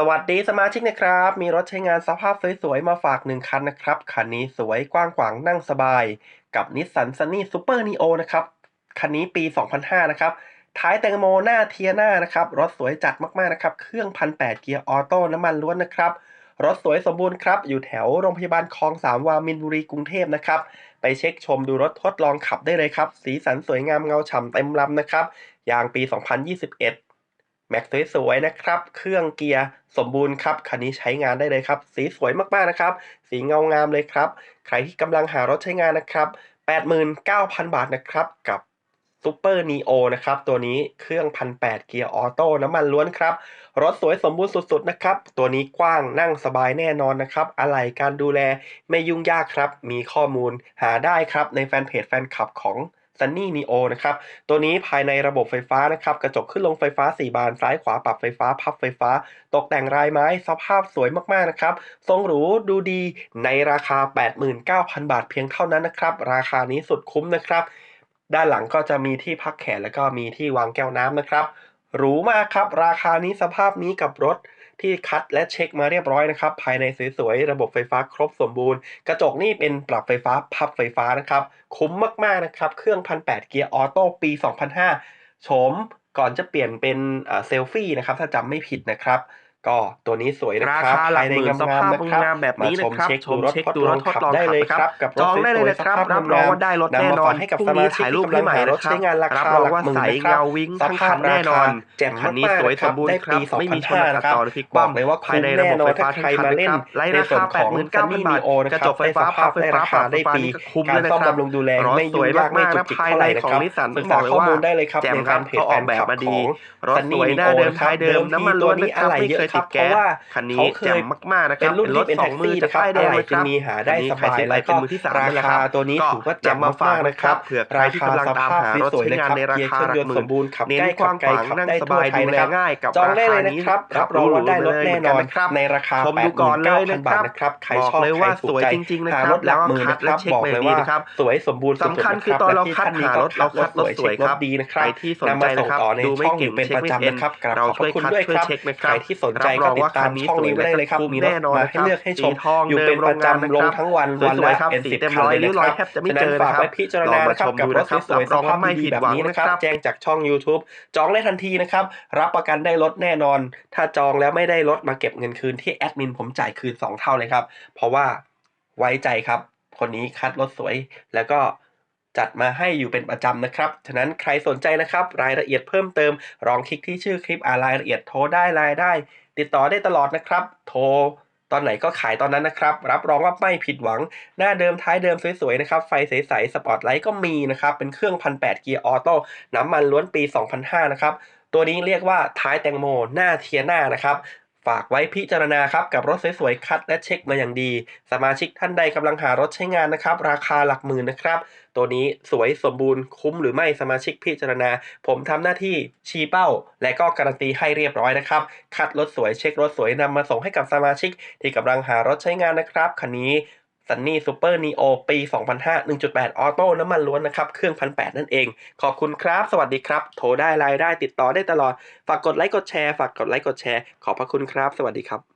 สวัสดีสมาชิกนะครับ มีรถใช้งานสภาพสวยๆ มาฝากหนึ่งคันนะครับ คันนี้สวยกว้างขวางนั่งสบาย กับนิสสันซันนี่ซูเปอร์นีโอนะครับ คันนี้ปี 2005 นะครับ ท้ายแตงโมหน้าเทียหน้านะครับ รถสวยจัดมากๆนะครับ เครื่อง1,800เกียร์ออโต้น้ำมันล้วนนะครับ รถสวยสมบูรณ์ครับ อยู่แถวโรงพยาบาลคลองสามวามินบุรีกรุงเทพนะครับ ไปเช็คชมดูรถทดลองขับได้เลยครับ สีสันสวยงามเงาฉ่ำเต็มลำนะครับ ยางปี 2021 แม็กสวยๆนะครับ เครื่องเกียร์สมบูรณ์ครับ คันนี้ใช้งานได้เลยครับ สีสวยมากๆนะครับ สีเงางามเลยครับ ใครที่กำลังหารถใช้งานนะครับ 89,000 บาทนะครับ กับซูเปอร์นีโอนะครับ ตัวนี้เครื่อง1,800เกียร์ออโต้น้ำมันล้วนครับ รถสวยสมบูรณ์สุดๆนะครับ ตัวนี้กว้างนั่งสบายแน่นอนนะครับ อะไหล่การดูแลไม่ยุ่งยากครับ มีข้อมูลหาได้ครับในแฟนเพจแฟนคลับของ Sunny Neo นะครับ ตัวนี้ภายในระบบไฟฟ้านะครับ กระจกขึ้นลงไฟฟ้า 4 บานซ้ายขวาปรับไฟฟ้า พับไฟฟ้า ตกแต่งลายไม้ สภาพสวยมากๆนะครับ ทรงหรูดูดีในราคา 89,000 บาทเพียงเท่านั้นนะครับ ราคานี้สุดคุ้มนะครับ ด้านหลังก็จะมีที่พักแขนแล้วก็มีที่วางแก้วน้ำนะครับ หรูมากครับ ราคานี้สภาพนี้กับรถ ที่คัดและเช็คมาเรียบร้อยนะครับ ภายในสวยๆ ระบบไฟฟ้าครบสมบูรณ์ กระจกนี่เป็นปรับไฟฟ้าพับไฟฟ้านะครับ คุ้มมากๆนะครับ เครื่อง 1,800 เกียร์ออโต้ปี 2005โฉมก่อนจะเปลี่ยนเป็นเซลฟี่นะครับ ถ้าจำไม่ผิดนะครับ ก็ตัวนี้สวยนะราครับคาหลักภายในหมื่นสงามภาพๆนะครับงามแบบนี้มาชมนะครับเช็คชดูมรถเช็คทดดูลรองถทดขับลองได้ขับเลยนะคครัรับบกับรจถองได้เลยสวยนะๆครับสภาพรับรองงามว่าได้รถนำแน่มานอฝานกให้กับพรุ่งสมานี้ชิกถ่ายรูปที่ให้กำลังใหม่หารนะถครัใช้บงานรารับคารองหลักว่าหมื่นใสนะครับเงาวิ้งสทั้งภาคัพนราแน่นอคานแจ่มคันนี้มากสวยๆนะคสรัมบบูรได้ณ์ครัปีบไม่มีชน2005ขันะดครับต่อหรือพลิกบคอกเลยว่าภายคุ้มในระแน่บบนอนไฟฟ้าถ้าใครทั้งคันมาเลยเล่นครับไร้ในราส่วนคาของ Sunny 89,000บาท Neo นะกระคจรับกไฟได้ฟ้าสภาพพับไฟได้ฟ้าราปรัคาบไฟได้ฟ้าปีนี่ก็คุ้มกาเลรยนะซ่อมครับบำรุงดูแลรถไม่สยุ่วยงยากมาไม่กๆจุนะกจิกภายเท่าในไหร่นะของครับนิสสันศึต้อกงษาบอกเลยข้อว่ามูลได้เลยครับแจ่มในคแฟรับนเพจเขาแฟออกนแบคบลับมาขดีองรถ Sunny สวยหน้า Neo เดิมนะครัท้าบยเดิเดิมมน้ำทีมันล้ตัววนนี้นะคอะรับไหล่ไม่เยเคยอะคติรัดบเพแก๊ราะสว่าคันนี้เขาเคแจ่ยมมากๆนะคเป็รันบรุ่นเป็นรที่ถเป็นสอแท็งกมือซี่จะนะครับป้ายแดอะงไหล่เลยคจึงรับมีหาคัได้นนี้สใครบายซื้อไปแล้วเป็ก็นมือที่สามรานั่นแหละคคารับตัวนี้ก็ถือว่าจะแจ่มมาฝากมากๆนะนะคครัรับบเผื่อใครราที่คากำลังสตามภาพหารถสวยใช้ๆเลยงานครับในราเกียร์คาเครื่องหลัยกหมื่นนต์สมบูรณ์ขับเน้นใกล้กขับว้างไกลขวางขับนั่งได้สทั่วบายไทดูยแลนะครับง่ายกับจองราได้คาเลยนะนี้ครับรับรองว่าได้รถแน่นอนครับในราคาชมดูก่อนเลยนะ89,000คบารัทบนะครับใครบอกชอบเลยใครว่าถูสกวยใจจริงๆนะหาครรับถหลักหมื่นแล้วก็คัดนะครับและเช็คบอกมาเลยดีว่านะครับสวยสมบูรณ์สุดสำคัญๆนะคือตอนเราคัดและที่หารถท่นเราคัดรถเช็สวยคครับดีนะคใครัรบที่สนนำใจมาส่นะงครับต่อในดูไม่ช่องอเก่งยู่เป็นเช็คประไม่จำเป็นนะครับกราบเราขอบพช่วยระคุณคัดด้วยช่วยครับเช็คนะคใครัรบที่สนใจรับรก็องติดว่าตาคัมนนี้ช่องสวยนี้ไว้ได้เลยครับคุ้มมีรแน่ถนอนมานะให้ครับเลือกให้ชสีมทองอยู่เดิเป็มนโรประงงานนะจำลคงรับทั้งวันสวันวยละๆครับเป็นสีสิบเต็มคันร้อยเลยริ้วนะรคอยรับแทบจะไม่ฉะเจนั้นอฝานะกครับไว้พิจารลองณามานะครัชบมกับดูรถนะครับสวยรับๆรองสภาว่าพไม่ดีผิๆดแบบหวังนี้นะนะคครัรับบแจ้งจากช่อง YouTube จองได้ทันทีนะครับ รับประกันได้รถแน่นอน ถ้าจองแล้วไม่ได้รถมาเก็บเงินคืนที่แอดมินผมจ่ายคืน 2 เท่าเลยครับ เพราะว่าไว้ใจครับ คนนี้คัดรถสวยแล้วก็ จัดมาให้อยู่เป็นประจำนะครับ ฉะนั้นใครสนใจนะครับ รายละเอียดเพิ่มเติมลองคลิกที่ชื่อคลิปอ่ารายละเอียดโทรได้ไลน์ได้ ติดต่อได้ตลอดนะครับ โทรตอนไหนก็ขายตอนนั้นนะครับ รับรองว่าไม่ผิดหวัง หน้าเดิมท้ายเดิมสวยๆนะครับ ไฟใสๆสปอตไลท์ก็มีนะครับ เป็นเครื่อง1,800เกียร์ออโต้น้ำมันล้วนปี 2005 นะครับ ตัวนี้เรียกว่าท้ายแตงโม หน้าเทียหน้านะครับ ฝากไว้พิจารณาครับกับรถสวยๆ คัดและเช็คมาอย่างดี สมาชิกท่านใดกำลังหารถใช้งานนะครับ ราคาหลักหมื่นนะครับ ตัวนี้สวยสมบูรณ์คุ้มหรือไม่สมาชิกพิจารณา ผมทำหน้าที่ชี้เป้า และก็การันตีให้เรียบร้อยนะครับ คัดรถสวยเช็ครถสวยนำมาส่งให้กับสมาชิก ที่กำลังหารถใช้งานนะครับคันนี้ ซันนี่ซูเปอร์นีโอปี 2005 1.8 ออโต้น้ำมันล้วนนะครับ เครื่อง 1,800 นั่นเอง ขอบคุณครับ สวัสดีครับ โทรได้รายได้ติดต่อได้ตลอด ฝากกดไลค์กดแชร์ ฝากกดไลค์กดแชร์ ขอบพระคุณครับ สวัสดีครับ